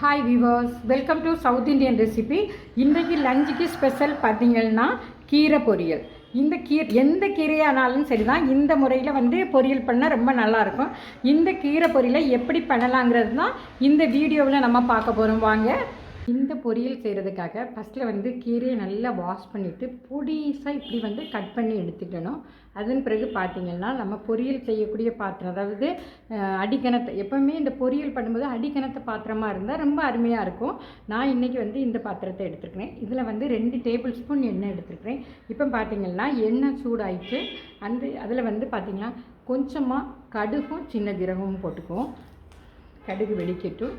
Hi viewers welcome to south Indian recipe இன்றைக்கு லஞ்சுக்கு special பார்த்தீங்கன்னா கீரை பொரியல். இந்த கீரை எந்த கீரையானாலும் சரி தான் இந்த முறையில் வந்து பொரியல் பண்ணால் ரொம்ப நல்லாயிருக்கும். இந்த கீரை பொரியலை எப்படி பண்ணலாங்கிறது தான் இந்த வீடியோவில் நம்ம பார்க்க போகிறோம் வாங்க. இந்த பொரியல் செய்கிறதுக்காக ஃபஸ்ட்டில் வந்து கீரையை நல்லா வாஷ் பண்ணிவிட்டு பொடிசாக இப்படி வந்து கட் பண்ணி எடுத்துக்கணும். அதன் பிறகு பார்த்தீங்கன்னா நம்ம பொரியல் செய்யக்கூடிய பாத்திரம் அதாவது அடிக்கணத்தை எப்போவுமே இந்த பொரியல் பண்ணும்போது அடிக்கணத்தை பாத்திரமாக இருந்தால் ரொம்ப அருமையாக இருக்கும். நான் இன்றைக்கி வந்து இந்த பாத்திரத்தை எடுத்துருக்கிறேன். இதில் வந்து ரெண்டு டேபிள் ஸ்பூன் எண்ணெய் எடுத்துருக்கிறேன். இப்போ பார்த்திங்கன்னா எண்ணெய் சூடாயிட்டு அந்த அதில் வந்து பார்த்திங்கன்னா கொஞ்சமாக கடுகும் சின்ன கிரகமும் போட்டுக்குவோம். கடுகு வெடிக்கட்டும்.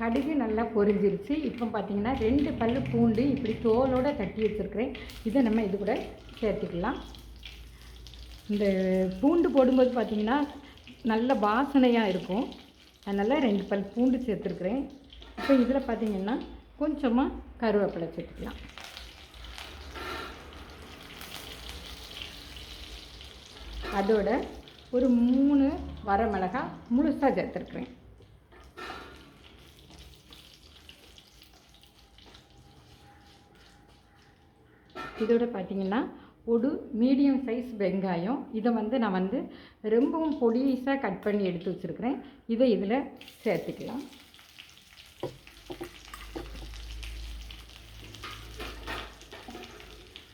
கடுகு நல்லா பொரிஞ்சிருச்சு. இப்போ பார்த்தீங்கன்னா ரெண்டு பல் பூண்டு இப்படி தோலோடு தட்டி வச்சுருக்கிறேன். இதை நம்ம இது கூட சேர்த்துக்கலாம். இந்த பூண்டு போடும்போது பார்த்தீங்கன்னா நல்ல வாசனையாக இருக்கும். அதனால் ரெண்டு பல் பூண்டு சேர்த்துருக்குறேன். இப்போ இதில் பார்த்தீங்கன்னா கொஞ்சமாக கருவேப்பிலை சேர்த்துக்கலாம். அதோட ஒரு மூணு வரமிளகாய் முழுசாக சேர்த்துருக்குறேன். இதோட பார்த்தீங்கன்னா ஒரு மீடியம் சைஸ் வெங்காயம். இதை வந்து நான் வந்து ரொம்பவும் பொடிசாக கட் பண்ணி எடுத்து வச்சுருக்கிறேன். இதை இதில் சேர்த்துக்கலாம்.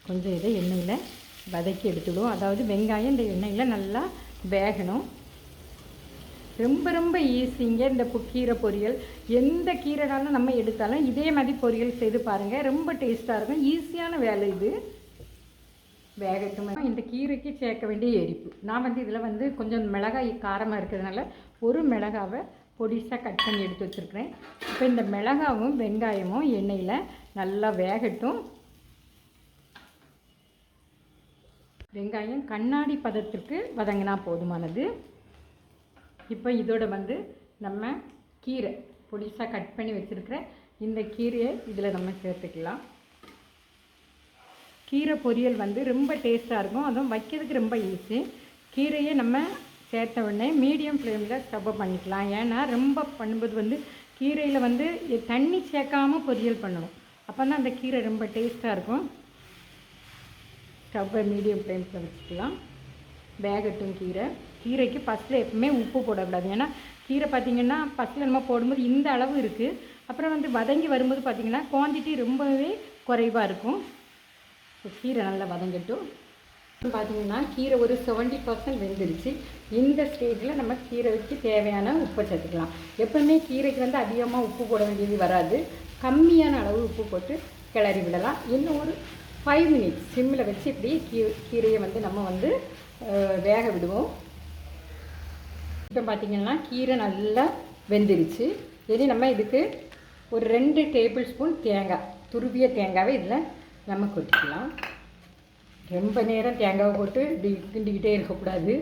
கொஞ்சம் இதை எண்ணெயில் வதக்கி எடுத்துடுவோம். அதாவது வெங்காயம் இந்த எண்ணெயில் நல்லா வேகணும். ரொம்ப ரொம்ப ஈஸிங்க இந்த கீரை பொரியல். எந்த கீரைனாலும் நம்ம எடுத்தாலும் இதே மாதிரி பொரியல் செய்து பாருங்கள் ரொம்ப டேஸ்ட்டாக இருக்கும். ஈஸியான வேலை இது. வேகட்டும்? இந்த கீரைக்கு சேர்க்க வேண்டிய எரிப்பு. நான் வந்து இதில் வந்து கொஞ்சம் மிளகாய் காரமாக இருக்கிறதுனால ஒரு மிளகாவை பொடிசாக கட் பண்ணி எடுத்து வச்சுருக்கிறேன். இப்போ இந்த மிளகாவும் வெங்காயமும் எண்ணெயில் நல்லா வேகட்டும். வெங்காயம் கண்ணாடி பதத்திற்கு வதங்கினா போதுமானது. இப்போ இதோட வந்து நம்ம கீரை பொடிசாக கட் பண்ணி வச்சுருக்கிற இந்த கீரையை இதில் நம்ம சேர்த்துக்கலாம். கீரை பொரியல் வந்து ரொம்ப டேஸ்ட்டாக இருக்கும். அதுவும் வைக்கிறதுக்கு ரொம்ப ஈஸி. கீரையை நம்ம சேர்த்த உடனே மீடியம் ஃப்ளேமில் ஸ்டவ் பண்ணிக்கலாம். ஏன்னா ரொம்ப பண்ணும்போது வந்து கீரையில் வந்து தண்ணி சேர்க்காம பொரியல் பண்ணணும் அப்போ தான் அந்த கீரை ரொம்ப டேஸ்ட்டாக இருக்கும். ஸ்டவ்வை மீடியம் ஃப்ளேமில் வச்சுக்கலாம். வேகட்டும் கீரை. கீரைக்கு ஃபஸ்ட்டில் எப்பவுமே உப்பு போடக்கூடாது. ஏன்னா கீரை பார்த்திங்கன்னா ஃபஸ்ட்டில் நம்ம போடும்போது இந்த அளவு இருக்குது அப்புறம் வந்து வதங்கி வரும்போது பார்த்திங்கன்னா குவான்டிட்டி ரொம்பவே குறைவாக இருக்கும். கீரை நல்லா வதங்கட்டும். பார்த்திங்கன்னா கீரை ஒரு செவன்ட்டி பர்சன்ட் வெந்துருச்சு. இந்த ஸ்டேஜில் நம்ம கீரை வச்சு தேவையான உப்பை சேர்த்துக்கலாம். எப்பவுமே கீரைக்கு வந்து அதிகமாக உப்பு போட வேண்டியது வராது. கம்மியான அளவு உப்பு போட்டு கிளறி விடலாம். இன்னும் ஒரு ஃபைவ் மினிட்ஸ் சிம்மில் வச்சு இப்படி கீ கீரையை வந்து நம்ம வந்து வேக விடுவோம். இப்போ பார்த்தீங்கன்னா கீரை நல்லா வெந்துருச்சு. இனி நம்ம இதுக்கு ஒரு ரெண்டு டேபிள் ஸ்பூன் தேங்காய் துருவிய தேங்காவை இதில் நம்ம கொட்டிக்கலாம். ரொம்ப நேரம் தேங்காவை போட்டு இப்படி கிண்டிக்கிட்டே இருக்கக்கூடாது.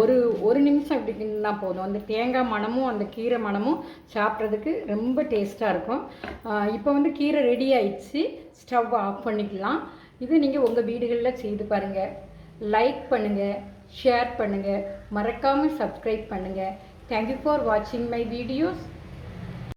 ஒரு ஒரு நிமிஷம் இப்படி கிண்டினா போதும். அந்த தேங்காய் மணமும் அந்த கீரை மணமும் சாப்பிட்றதுக்கு ரொம்ப டேஸ்ட்டாக இருக்கும். இப்போ வந்து கீரை ரெடி ஆயிடுச்சு. ஸ்டவ் ஆஃப் பண்ணிக்கலாம். இது நீங்கள் உங்கள் வீடுகளில் செய்து பாருங்கள் லைக் பண்ணுங்கள் ஷேர் பண்ணுங்கள் மறக்காமல் சப்ஸ்கிரைப் பண்ணுங்கள் தேங்க்யூ ஃபார் வாட்சிங் மை வீடியோஸ்